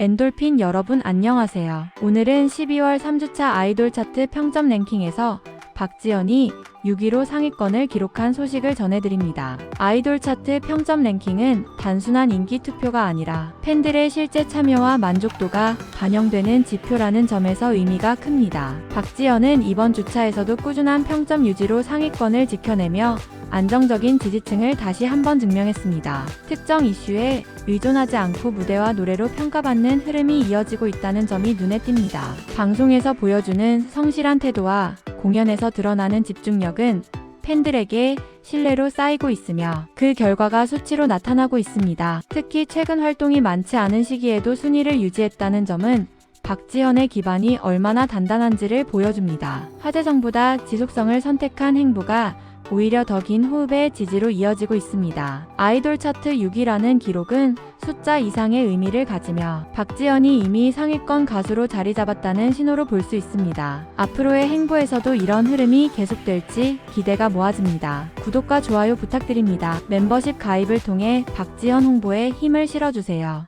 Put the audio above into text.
엔돌핀 여러분 안녕하세요. 오늘은 12월 3주차 아이돌 차트 평점 랭킹에서 박지연이 6위로 상위권을 기록한 소식을 전해드립니다. 아이돌 차트 평점 랭킹은 단순한 인기 투표가 아니라 팬들의 실제 참여와 만족도가 반영되는 지표라는 점에서 의미가 큽니다. 박지연은 이번 주차에서도 꾸준한 평점 유지로 상위권을 지켜내며 안정적인 지지층을 다시 한번 증명했습니다. 특정 이슈에 의존하지 않고 무대와 노래로 평가받는 흐름이 이어지고 있다는 점이 눈에 띕니다. 방송에서 보여주는 성실한 태도와 공연에서 드러나는 집중력은 팬들에게 신뢰로 쌓이고 있으며 그 결과가 수치로 나타나고 있습니다. 특히 최근 활동이 많지 않은 시기에도 순위를 유지했다는 점은 박지현의 기반이 얼마나 단단한지를 보여줍니다. 화제성보다 지속성을 선택한 행보가 오히려 더 긴 호흡의 지지로 이어지고 있습니다. 아이돌 차트 6위라는 기록은 숫자 이상의 의미를 가지며 박지연이 이미 상위권 가수로 자리 잡았다는 신호로 볼 수 있습니다. 앞으로의 행보에서도 이런 흐름이 계속될지 기대가 모아집니다. 구독과 좋아요 부탁드립니다. 멤버십 가입을 통해 박지연 홍보에 힘을 실어주세요.